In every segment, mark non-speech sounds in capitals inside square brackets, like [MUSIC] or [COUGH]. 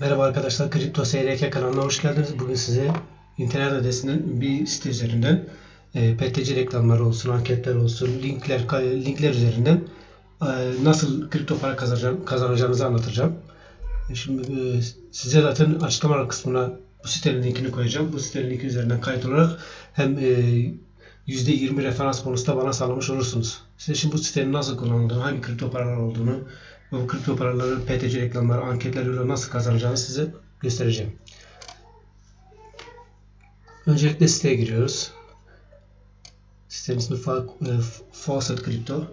Merhaba arkadaşlar, Kripto SRK kanalına hoş geldiniz. Bugün size internet adresinden bir site üzerinden e, PTC reklamları olsun, anketler olsun, linkler linkler üzerinden e, nasıl kripto para kazanacağınızı anlatacağım. E, Şimdi e, size zaten açıklama kısmına bu sitenin linkini koyacağım. Bu sitenin linki üzerinden kayıt olarak hem e, %20 referans bonusu da bana sağlamış olursunuz. Size şimdi bu sitenin nasıl kullanıldığını, hangi kripto paralar olduğunu bu kripto paraları, PTC reklamları, anketlerle nasıl kazanacağını size göstereceğim. Öncelikle siteye giriyoruz. Sitenin ismi e, Faucet Crypto.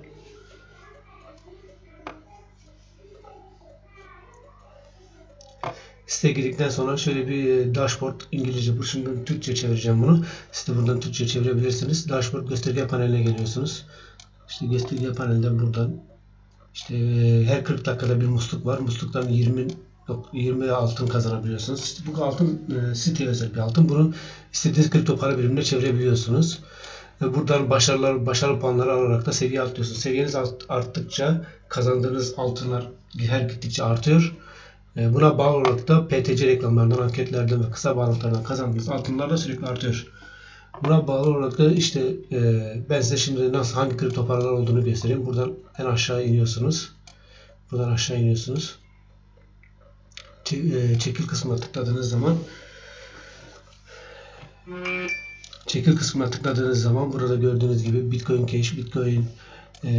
Siteye girdikten sonra şöyle bir e, dashboard İngilizce bu şimdi Türkçe çevireceğim bunu. Siz de buradan Türkçe çevirebilirsiniz. Dashboard gösterge paneline geliyorsunuz. İşte gösterge panelden buradan işte e, her 40 dakikada bir musluk var. Musluktan 20 yok 20 altın kazanabiliyorsunuz. İşte bu altın e, siteye özel bir altın. Bunu istediğiniz kripto para birimine çevirebiliyorsunuz. Ve buradan başarılar, başarı puanları alarak da seviye atlıyorsunuz. Seviyeniz art- arttıkça kazandığınız altınlar her gittikçe artıyor. E, Buna bağlı olarak da PTC reklamlarından, anketlerden ve kısa bağlantılardan kazandığınız altınlar da sürekli artıyor. Buna bağlı olarak da işte e, ben size şimdi nasıl hangi kripto paralar olduğunu göstereyim. Buradan en aşağı iniyorsunuz. Buradan aşağı iniyorsunuz. E, çekil kısmına tıkladığınız zaman çekil kısmına tıkladığınız zaman burada gördüğünüz gibi Bitcoin Cash, Bitcoin, e,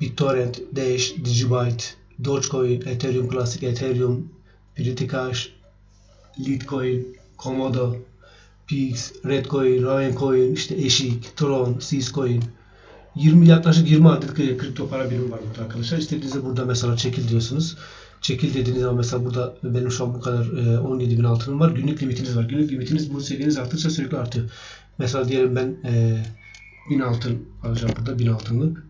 BitTorrent, Dash, Digibyte, Dogecoin, Ethereum Classic, Ethereum, Briticash, Litecoin, Komodo, Pix, Redcoin, Ravencoin, işte Eşik, Tron, Syscoin 20 yaklaşık 20 adet kri- kripto para birimi var burada arkadaşlar. İstediğinizde burada mesela çekil diyorsunuz. Çekil dediğiniz zaman mesela burada benim şu an bu kadar e, 17 bin altınım var. Günlük limitiniz var. Günlük limitiniz bu seviyeniz arttıkça sürekli artıyor. Mesela diyelim ben e, 1000 altın alacağım burada 1000 altınlık.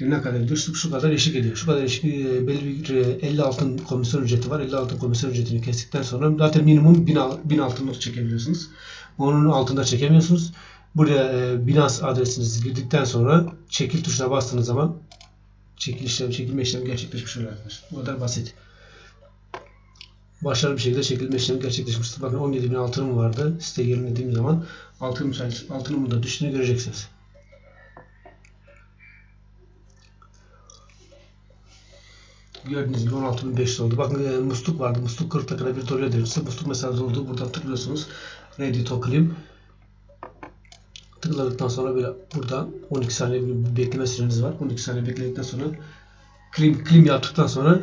Ne kadar ediyor? Şu, kadar eşik ediyor. Şu kadar eşik e, belli bir e, 50 altın komisyon ücreti var. 50 altın komisyon ücretini kestikten sonra zaten minimum 1000, al- 1000 altınlık çekebiliyorsunuz. Onun altında çekemiyorsunuz. Buraya e, Binance adresinizi girdikten sonra çekil tuşuna bastığınız zaman çekil işlemi, çekilme işlemi gerçekleşmiş oluyor. Bu kadar basit. Başarılı bir şekilde çekilme işlemi gerçekleşmiştir. Bakın 17 bin altınım vardı. Siteye girildiğim zaman altınım, altınımın da düştüğünü göreceksiniz. Gördüğünüz gibi 16.500 oldu. Bakın e, musluk vardı. Musluk 40 dakikada bir doluyor demişti. Musluk mesela doldu. Buradan tıklıyorsunuz. Ready to claim. Tıkladıktan sonra böyle buradan 12 saniye bir bekleme süreniz var. 12 saniye bekledikten sonra claim, claim yaptıktan sonra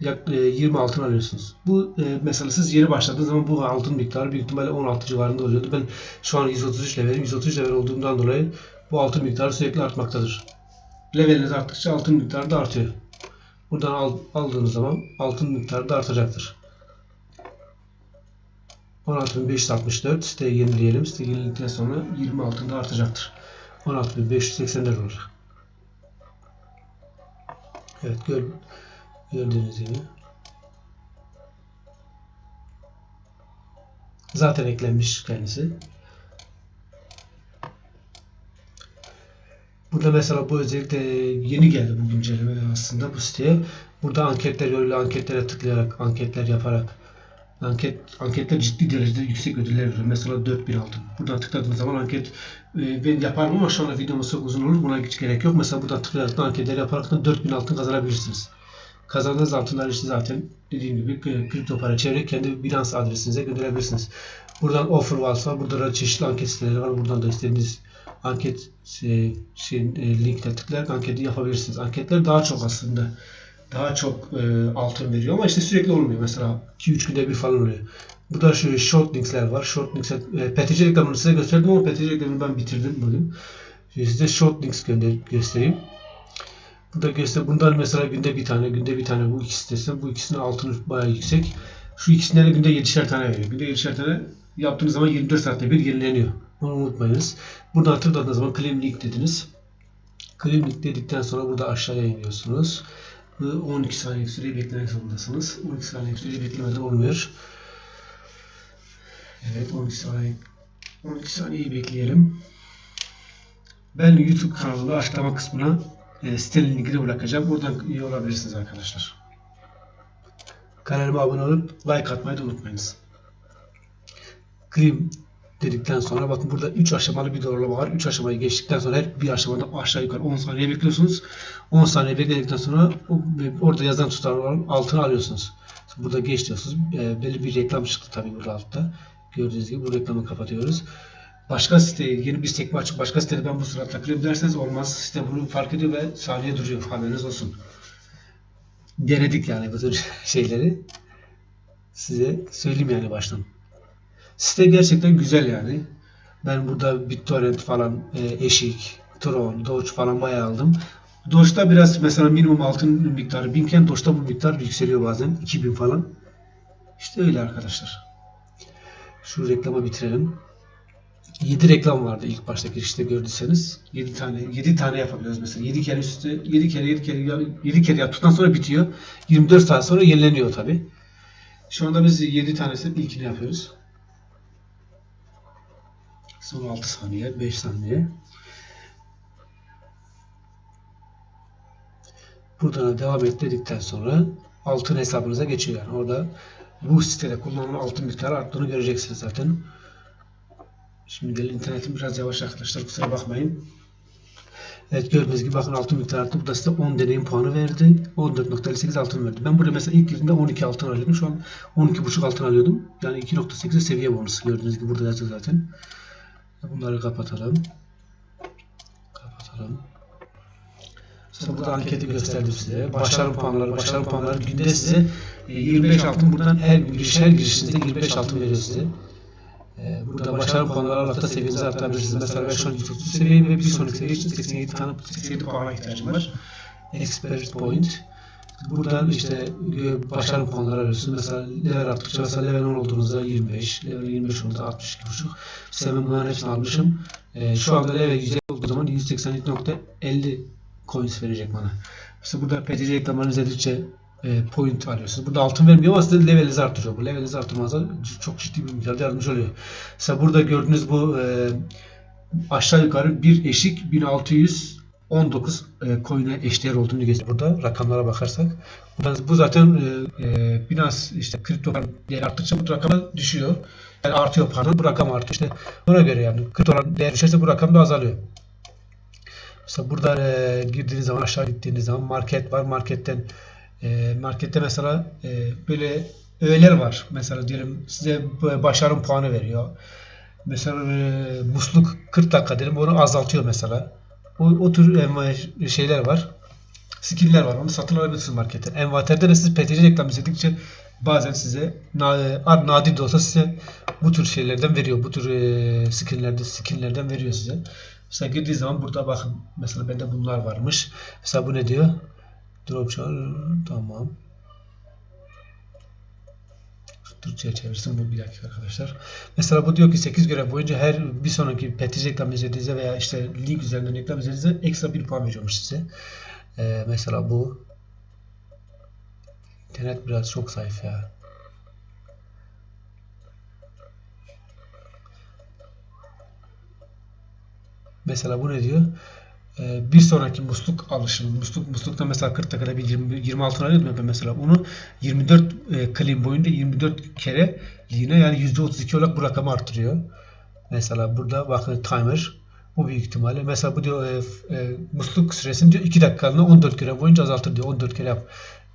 yak- e, 20 altın alıyorsunuz. Bu e, mesela siz yeni başladığınız zaman bu altın miktarı büyük ihtimalle 16 civarında oluyordu. Ben şu an 133 levelim. 133 level olduğumdan dolayı bu altın miktarı sürekli artmaktadır. Leveliniz arttıkça altın miktarı da artıyor. Buradan al- aldığınız zaman altın miktarı da artacaktır. 16.564 siteyi yenileyelim. Site yenilendikten sonra 20 altında artacaktır. 16.584 olacak. Evet gör, gördüğünüz gibi. Zaten eklenmiş kendisi. Burada mesela bu özellikle yeni geldi bu güncelleme aslında bu siteye. Burada anketler yoluyla anketlere tıklayarak, anketler yaparak anket anketler ciddi derecede yüksek ödüller veriyor. Mesela 4000 altın. Buradan tıkladığınız zaman anket e, ben yaparım ama şu anda videomuz çok uzun olur. Buna hiç gerek yok. Mesela buradan tıklayarak da anketler yaparak da 4000 altın kazanabilirsiniz. Kazandığınız altınlar işte zaten dediğim gibi kripto para çevirerek kendi Binance adresinize gönderebilirsiniz. Buradan offer var. Burada da çeşitli anket siteleri var. Buradan da istediğiniz anket e, şey, e, linkle tıklayarak anketi yapabilirsiniz. Anketler daha çok aslında daha çok e, altın veriyor ama işte sürekli olmuyor. Mesela 2-3 günde bir falan oluyor. Burada şöyle short linksler var. Short links e, PTC reklamını size gösterdim ama PTC reklamını ben bitirdim bugün. Şimdi size short links gönder göstereyim. Burada göster bundan mesela günde bir tane, günde bir tane bu ikisi desem bu ikisinin altını bayağı yüksek. Şu ikisinden de günde 7'şer tane veriyor. Günde 7'şer tane yaptığınız zaman 24 saatte bir yenileniyor. Onu unutmayınız. Buradan tıkladığınız zaman claim dediniz. Claim dedikten sonra burada aşağıya iniyorsunuz. Ve 12 saniye süreyi beklemek zorundasınız. 12 saniye süreyi beklemeden olmuyor. Evet 12 saniye 12 saniyeyi bekleyelim. Ben YouTube kanalımda açıklama kısmına e, sitenin linkini bırakacağım. Buradan üye olabilirsiniz arkadaşlar. Kanalıma abone olup like atmayı da unutmayınız. Klim dedikten sonra bakın burada 3 aşamalı bir doğrulama var. 3 aşamayı geçtikten sonra her bir aşamada aşağı yukarı 10 saniye bekliyorsunuz. 10 saniye bekledikten sonra orada yazan tutarların altına alıyorsunuz. Burada geç diyorsunuz. E, belli bir reklam çıktı tabii burada altta. Gördüğünüz gibi bu reklamı kapatıyoruz. Başka site, yeni bir sekme açıp başka sitede ben bu sırada takılayım derseniz olmaz. Site bunu fark ediyor ve saniye duruyor. Haberiniz olsun. Denedik yani bu tür [LAUGHS] şeyleri. Size söyleyeyim yani baştan. Site gerçekten güzel yani. Ben burada BitTorrent falan, e, Eşik, Tron, Doge falan bayağı aldım. Doge'da biraz mesela minimum altın miktarı 1000 iken Doge'da bu miktar yükseliyor bazen. 2000 falan. İşte öyle arkadaşlar. Şu reklamı bitirelim. 7 reklam vardı ilk başta girişte gördüyseniz. 7 tane 7 tane yapabiliyoruz mesela. 7 kere üstü 7 kere 7 kere 7 kere yaptıktan sonra bitiyor. 24 saat sonra yenileniyor tabi. Şu anda biz 7 tanesinin ilkini yapıyoruz. Son 6 saniye, 5 saniye. Buradan devam et dedikten sonra altın hesabınıza geçiyor yani. Orada bu sitede kullanılan altın miktarı arttığını göreceksiniz zaten. Şimdi gel internetim biraz yavaş arkadaşlar kusura bakmayın. Evet gördüğünüz gibi bakın altın miktarı arttı. Bu da size 10 deneyim puanı verdi. 14.58 altın verdi. Ben burada mesela ilk girdiğimde 12 altın alıyordum. Şu an 12.5 altın alıyordum. Yani 2.8'e seviye bonusu. Gördüğünüz gibi burada yazıyor zaten. Bunları kapatalım. Kapatalım. Sonra burada anketi gösterdim size. Başarı puanları, başarı puanları günde size e, 25 altın buradan her giriş her girişinizde 25 altın veriyor size. E, Burada başarı puanları alarak seviyenizi arttırabilirsiniz. Mesela ben şu an 130 seviyeyim ve bir sonraki seviye için 87 tane 87 puana ihtiyacım var. Expert point. Buradan işte e, başarı puanları alıyorsunuz. Mesela level arttıkça mesela level 10 olduğunuzda 25, level 25 olduğunda 62.5. Mesela ben bunların hepsini almışım. E, şu anda level 150 olduğu zaman 187.50 coins verecek bana. Mesela burada PTC reklamlarını izledikçe e, point alıyorsunuz. Burada altın vermiyor ama size levelinizi artırıyor. Bu levelinizi artırmazsa çok ciddi bir miktarda yardımcı oluyor. Mesela burada gördüğünüz bu e, aşağı yukarı bir eşik 1619 e, coin'e eşdeğer olduğunu gösteriyor. Burada rakamlara bakarsak. Bu zaten e, e, Binance işte kripto değer arttıkça bu rakam düşüyor. Yani artıyor pardon. Bu rakam artıyor. İşte buna göre yani kriptoların değer düşerse bu rakam da azalıyor. Mesela burada e, girdiğiniz zaman aşağı gittiğiniz zaman market var. Marketten e, markette mesela e, böyle öğeler var. Mesela diyelim size başarım puanı veriyor. Mesela e, musluk 40 dakika dedim onu azaltıyor mesela. O, o tür enva- şeyler var. Skill'ler var. Onu satın alabilirsiniz marketten. Envaterde de siz PTC reklam izledikçe bazen size ar- nadir de olsa size bu tür şeylerden veriyor. Bu tür e, skinlerde skinlerden veriyor size. Mesela girdiği zaman burada bakın. Mesela bende bunlar varmış. Mesela bu ne diyor? Drop char tamam. Türkçe'ye çevirsin bu bir dakika arkadaşlar. Mesela bu diyor ki 8 görev boyunca her bir sonraki PTC reklam izlediğinizde veya işte link üzerinden reklam izlediğinizde ekstra bir puan veriyormuş size. Ee, mesela bu internet biraz çok zayıf ya. Mesela bu ne diyor? Ee, bir sonraki musluk alışım. Musluk muslukta mesela 40 dakikada bir 20, 26 alıyordum ya ben mesela. Onu 24 e, clean boyunca 24 kere yine yani %32 olarak bu rakamı artırıyor. Mesela burada bakın timer bu büyük ihtimalle. Mesela bu diyor e, e, musluk süresini diyor 2 dakikalığına 14 kere boyunca azaltır diyor. 14 kere yap.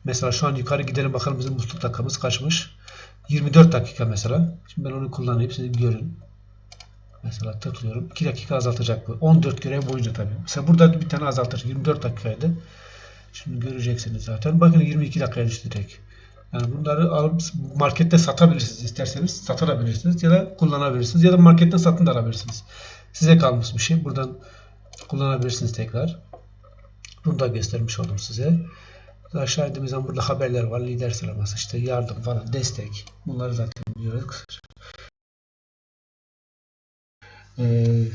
Mesela şu an yukarı gidelim bakalım bizim musluk dakikamız kaçmış. 24 dakika mesela. Şimdi ben onu kullanayım siz görün. Mesela tıklıyorum. 2 dakika azaltacak bu. 14 görev boyunca tabii. Mesela burada bir tane azaltır. 24 dakikaydı. Şimdi göreceksiniz zaten. Bakın 22 dakikaya düştü direkt. Yani bunları alıp markette satabilirsiniz isterseniz. Satabilirsiniz ya da kullanabilirsiniz. Ya da marketten satın da alabilirsiniz. Size kalmış bir şey. Buradan kullanabilirsiniz tekrar. Bunu da göstermiş oldum size. Aşağı indiğimiz zaman burada haberler var. Lider sıralaması, işte yardım falan, destek. Bunları zaten biliyoruz. Ee,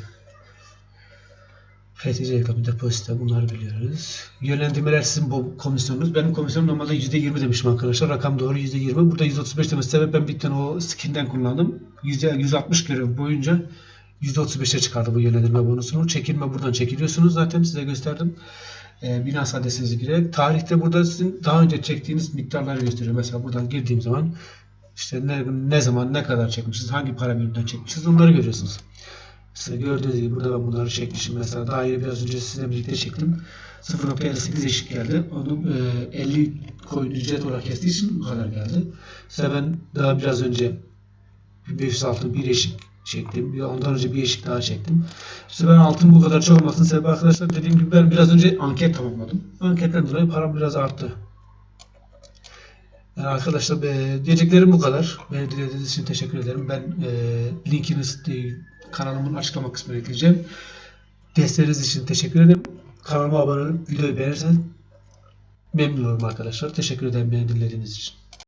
FTC reklamı depozito bunları biliyoruz. Yönlendirmeler sizin bu komisyonunuz. Benim komisyonum normalde %20 demişim arkadaşlar. Rakam doğru %20. Burada 135 demesi sebep ben bir o skinden kullandım. %160 görev boyunca %35'e çıkardı bu yönlendirme bonusunu. Çekilme buradan çekiliyorsunuz zaten size gösterdim. e, Binance adresinizi girerek tarihte burada sizin daha önce çektiğiniz miktarları gösteriyor. Mesela buradan girdiğim zaman işte ne, ne zaman ne kadar çekmişiz, hangi para birimden çekmişiz onları görüyorsunuz. Mesela gördüğünüz gibi burada ben bunları çekmişim. Mesela yeni biraz önce sizinle birlikte çektim. 0.58 eşik geldi. Onu e, 50 coin ücret olarak kestiği için bu kadar geldi. Mesela ben daha biraz önce 500 altın bir eşik çektim. Bir ondan önce bir eşik daha çektim. İşte ben altın bu kadar çok olmasının sebebi arkadaşlar dediğim gibi ben biraz önce anket tamamladım. Anketten dolayı param biraz arttı. Yani arkadaşlar e, diyeceklerim bu kadar. Beni dinlediğiniz için teşekkür ederim. Ben e, linkini kanalımın açıklama kısmına ekleyeceğim. Desteğiniz için teşekkür ederim. Kanalıma abone olup videoyu beğenirseniz memnun olurum arkadaşlar. Teşekkür ederim beni dinlediğiniz için.